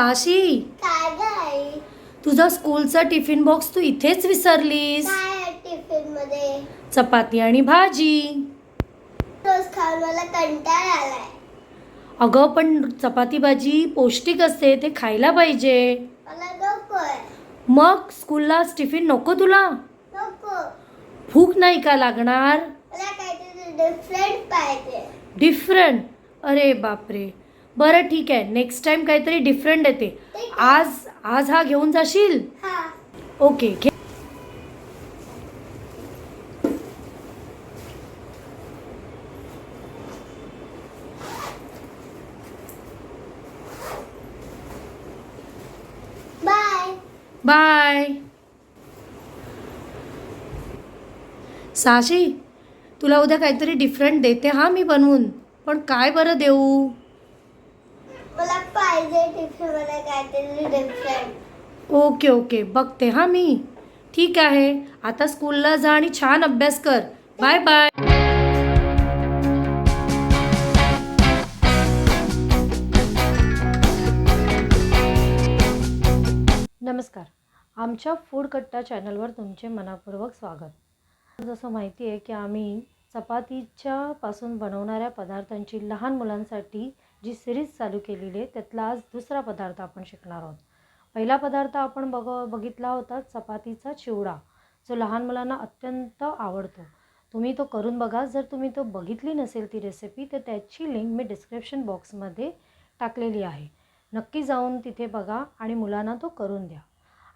साहशी काय तुझा स्कूलचा tiffin box तू इथेच विसरलीस. काय टिफिनमध्ये चपाती आणि भाजी. रोज खाऊन मला कंटाळा आलाय. अगं पण चपाती भाजी पौष्टिक असते ते खायला पाहिजे. मला नकोय मग स्कूलला टिफिन नको तुला? नको. भूक नाही का लागणार? मला काहीतरी डिफरंट पाहिजे. डिफरंट अरे बापरे. बरं ठीक आहे नेक्स्ट टाइम काहीतरी डिफरंट येते आज आज हा घेऊन जाशील? हा. ओके घे. बाय बाय साशी तुला उद्या काहीतरी डिफरंट देते हा मी बनवून. पण काय बरं देऊ मला पाहिजे टिफिनमध्ये काहीतरी डिफरंट ओके ओके. बघते हा मी. ठीक आहे. आता स्कूलला जा आणि छान अभ्यास कर. Bye bye. नमस्कार. आमच्या फूड कट्टा चॅनलवर तुमचे मनापूर्वक स्वागत. जसं माहिती आहे की आम्ही चपातीच्या पासून बनवणाऱ्या पदार्थांची लहान मुलांसाठी जी सिरीज चालू केलेली आहे त्यातला आज दुसरा पदार्थ आपण शिकणार आहोत. पहिला पदार्थ आपण बघ बघितला होता चपातीचा चिवडा जो लहान मुलांना अत्यंत आवडतो. तुम्ही तो करून बघा. जर तुम्ही तो बघितली नसेल ती रेसिपी तर त्याची लिंक मी डिस्क्रिप्शन बॉक्समध्ये टाकलेली आहे. नक्की जाऊन तिथे बघा आणि मुलांना तो करून द्या.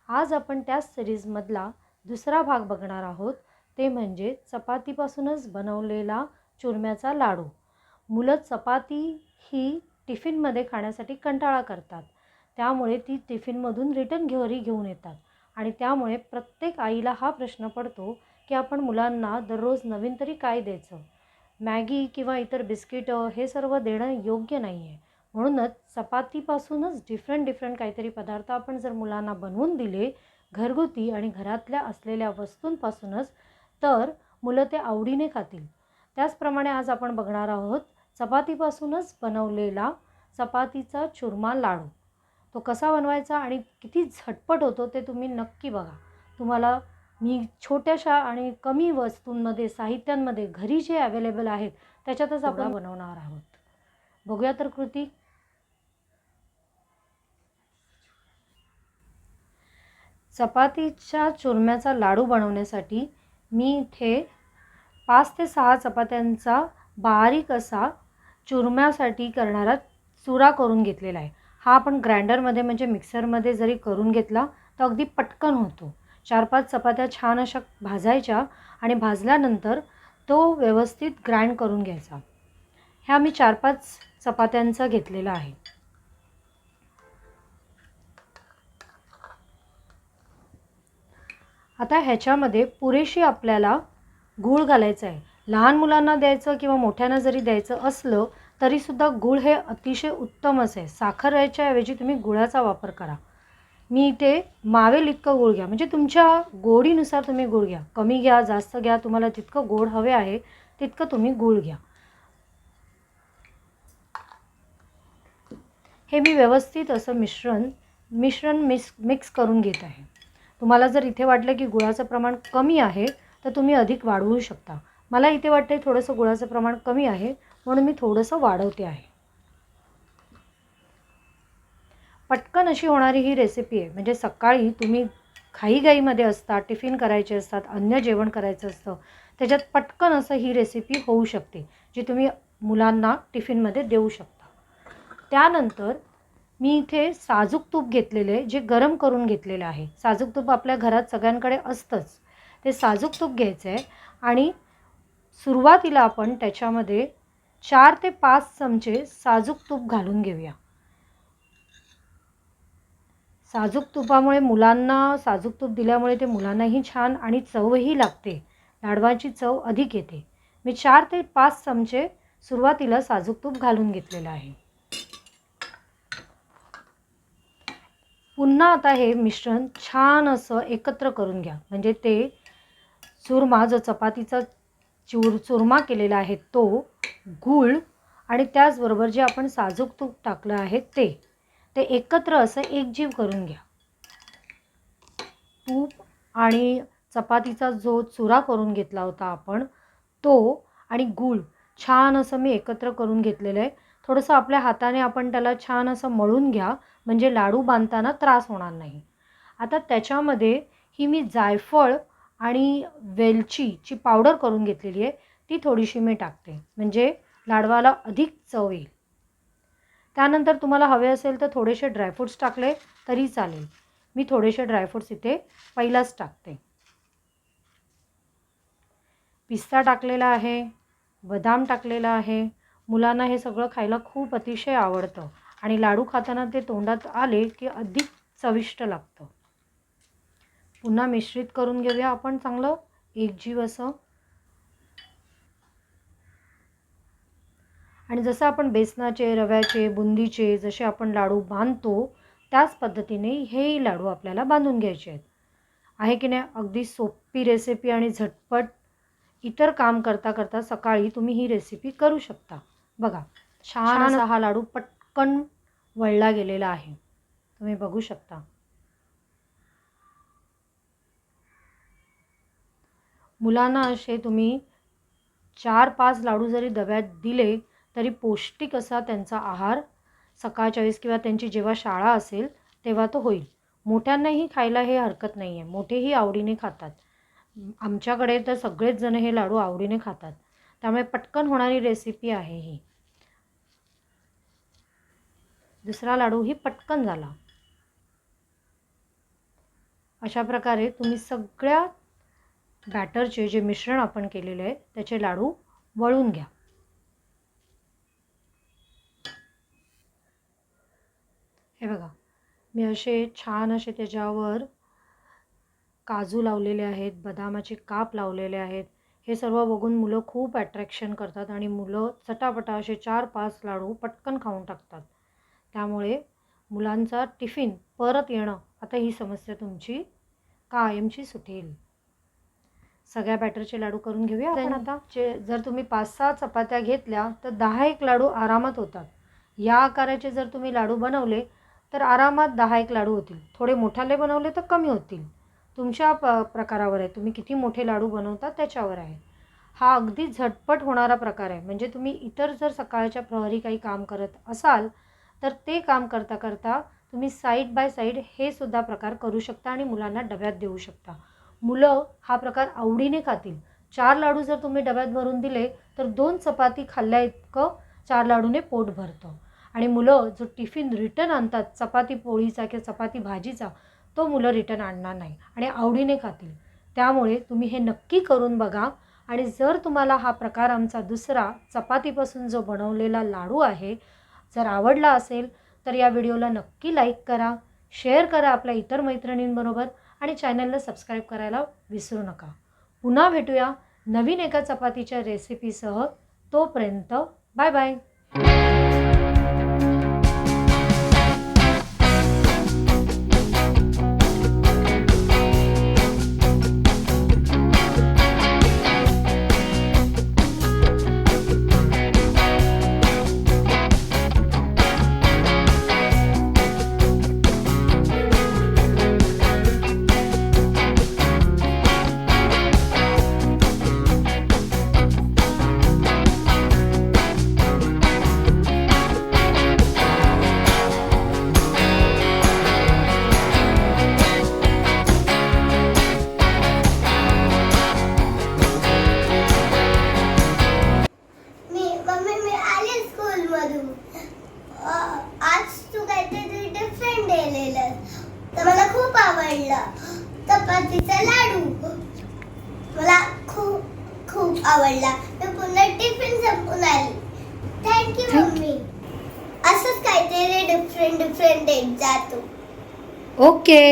आज आपण त्याच सिरीजमधला दुसरा भाग बघणार आहोत. ते म्हणजे चपातीपासूनच बनवलेला चुरम्याचा लाडू. मुलं चपाती ही टिफिनमध्ये खाण्यासाठी कंटाळा करतात. त्यामुळे ती टिफिनमधून रिटर्न घरी घेऊन येतात. आणि त्यामुळे प्रत्येक आईला हा प्रश्न पडतो की आपण मुलांना दररोज नवीन तरी काय द्यायचं? मॅगी किंवा इतर बिस्किटं हे सर्व देणं योग्य नाही आहे म्हणूनच चपातीपासूनच डिफरंट डिफरंट काहीतरी पदार्थ आपण जर मुलांना बनवून दिले घरगुती आणि घरातल्या असलेल्या वस्तूंपासूनच तर मुलं ते आवडीने खातील. त्याचप्रमाणे आज आपण बघणार आहोत चपातीपासूनच बनवलेला चपातीचा चुरमा लाडू. तो कसा बनवायचा आणि किती झटपट होतो ते तुम्ही नक्की बघा. तुम्हाला मी छोट्याशा आणि कमी वस्तूंमध्ये साहित्यांमध्ये घरी जे अवेलेबल आहेत त्याच्यातच आपण बनवणार आहोत. बघूया तर कृती. चपातीच्या चुरम्याचा लाडू बनवण्यासाठी मी इथे पाच ते सहा चपात्यांचा बारीक असा चुरम्यासाठी करणारा चुरा करून घेतलेला आहे. हा आपण ग्राइंडरमध्ये म्हणजे मिक्सरमध्ये जरी करून घेतला तर अगदी पटकन होतो. चार पाच चपात्या छान अशा भाजायच्या आणि भाजल्यानंतर तो व्यवस्थित ग्राइंड करून घ्यायचा. ह्या मी चार पाच चपात्यांचा घेतलेला आहे. आता ह्याच्यामध्ये पुरेशी आपल्याला गूळ घालायचं आहे. लहान मुलांना द्यायचं किंवा मोठ्यांना जरी द्यायचं असलं तरीसुद्धा गूळ हे अतिशय उत्तमच आहे साखर याच्याऐवजी तुम्ही गुळाचा वापर करा. मी इथे मावेल इतकं गूळ घ्या. म्हणजे तुमच्या गोडीनुसार तुम्ही गूळ घ्या. कमी घ्या जास्त घ्या तुम्हाला जितकं गोड हवे आहे तितकं तुम्ही गूळ घ्या. हे मी व्यवस्थित असं मिश्रण मिश्रण मिक्स मिक्स करून घेत आहे. तुम्हाला जर इथे वाटलं की गुळाचं प्रमाण कमी आहे तर तुम्ही अधिक वाढवू शकता. मला इथे वाटतं थोडंसं गुळाचं प्रमाण कमी आहे. म्हणून मी थोडंसं वाढवते आहे. पटकन अशी होणारी ही रेसिपी आहे. म्हणजे सकाळी तुम्ही घाईघाईमध्ये असता टिफिन करायचे असतात अन्य जेवण करायचं असतं त्याच्यात पटकन असं ही रेसिपी होऊ शकते जी तुम्ही मुलांना टिफिनमध्ये देऊ शकता. त्यानंतर मी इथे साजूक तूप घेतलेले जे गरम करून घेतलेलं आहे. साजूक तूप आपल्या घरात सगळ्यांकडे असतंच. ते साजूक तूप घ्यायचं आहे आणि सुरुवातीला आपण त्याच्यामध्ये चार ते पाच चमचे साजूक तूप घालून घेऊया. साजूक तुपामुळे मुलांना साजूक तूप दिल्यामुळे ते मुलांनाही छान आणि चवही लागते. लाडवाची चव अधिक येते. मी चार ते पाच चमचे सुरुवातीला साजूक तूप घालून घेतलेलं आहे. पुन्हा आता हे मिश्रण छान असं एकत्र करून घ्या. म्हणजे ते चुरमा जो चपातीचा चूर चुरमा केलेला आहे तो गूळ आणि त्याचबरोबर जे आपण साजूक तूप टाकलं आहे ते ते एकत्र असं एकजीव करून घ्या. तूप आणि चपातीचा जो चुरा करून घेतला होता आपण तो आणि गूळ छान असं मी एकत्र करून घेतलेलं आहे. थोडंसं आपल्या हाताने आपण त्याला छान असं मळून घ्या म्हणजे लाडू बांधताना त्रास होणार नाही. आता त्याच्यामध्ये ही मी जायफळ आणि वेलचीची पावडर करून घेतलेली आहे. ती थोडीशी मी टाकते. म्हणजे लाडवाला अधिक चव येईल. त्यानंतर तुम्हाला हवे असेल तर थोडेसे ड्रायफ्रूट्स टाकले तरी चालेल. मी थोडेसे ड्रायफ्रूट्स इथे पहिलाच टाकते. पिस्ता टाकलेला आहे बदाम टाकलेला आहे. मुलांना हे सगळं खायला खूप अतिशय आवडतं. आणि लाडू खाताना ते तोंडात आले की अधिक चविष्ट लागतं. पुन्हा मिश्रित करून घेऊया आपण चांगलं एकजीव असं. आणि जसं आपण बेसनाचे रव्याचे बुंदीचे जसे आपण लाडू बांधतो त्याच पद्धतीने हेही लाडू आपल्याला बांधून घ्यायचे आहेत. आहे की नाही? अगदी सोपी रेसिपी आणि झटपट इतर काम करता करता सकाळी तुम्ही ही रेसिपी करू शकता. बघा छान. असा हा लाडू पटकन वळला गेलेला आहे. तुम्ही बघू शकता. मुलांना असे तुम्ही चार पाच लाडू जरी डब्यात दिले तरी पौष्टिक असा त्यांचा आहार सकाळच्या वेळेस किंवा त्यांची जेव्हा शाळा असेल तेव्हा तो होईल. मोठ्यांनाही खायला हे हरकत नाही आहे मोठेही आवडीने खातात. आमच्याकडे तर सगळेच जण हे लाडू आवडीने खातात. त्यामुळे पटकन होणारी रेसिपी आहे ही. दुसरा लाडू ही पटकन झाला. अशा प्रकारे तुम्ही सगळ्या बॅटरचे जे मिश्रण आपण केलेले आहे त्याचे लाडू वळून घ्या. हे बघा. मी असे छान असे त्याच्यावर काजू लावलेले आहेत बदामाचे काप लावलेले आहेत. हे सर्व बघून मुलं खूप अट्रॅक्शन करतात आणि मुलं चटापटा असे चार पाच लाडू पटकन खाऊन टाकतात. त्यामुळे मुलांचा टिफिन परत येणं आता ही समस्या तुमची कायमची सुटेल. सगळ्या बॅटरचे लाडू करून घेऊया आपण आता? जे जर तुम्ही पाच सहा चपात्या घेतल्या तर दहा एक लाडू आरामात होतात. या आकाराचे जर तुम्ही लाडू बनवले तर आरामात दहा एक लाडू होतील. थोडे मोठाले बनवले तर कमी होतील. तुमच्या प प्रकारावर आहे. तुम्ही किती मोठे लाडू बनवता त्याच्यावर आहे. हा अगदी झटपट होणारा प्रकार आहे. म्हणजे तुम्ही इतर जर सकाळच्या प्रहरी काही काम करत असाल तर ते काम करता करता तुम्ही साईड बाय साईड हे सुद्धा प्रकार करू शकता आणि मुलांना डब्यात देऊ शकता. मुलं हा प्रकार आवडीने खातील. चार लाडू जर तुम्ही डब्यात भरून दिले तर दोन चपाती खाल्ल्या इतकं चार लाडूने पोट भरतं. आणि मुलं जो टिफिन रिटर्न आणतात चपाती पोळीचा किंवा चपाती भाजीचा तो मुलं रिटर्न आणणार नाही आणि आवडीने खातील. त्यामुळे तुम्ही हे नक्की करून बघा आणि जर तुम्हाला हा प्रकार आमचा दुसरा चपातीपासून जो बनवलेला लाडू आहे जर आवडला असेल तर या व्हिडिओला नक्की लाईक करा शेअर करा आपल्या इतर मैत्रिणींबरोबर आणि चॅनलला सबस्क्राईब करायला विसरू नका. पुन्हा भेटूया नवीन एका चपातीच्या रेसिपीसह. तोपर्यंत बाय बाय. पुन्हा टिफिन संपून आली. Thank you mummy. असंच काहीतरी डिफरंट डिफरंट देत जातो ओके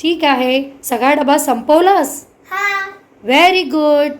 ठीक आहे. सगळा डबा संपवलास? हा. Very good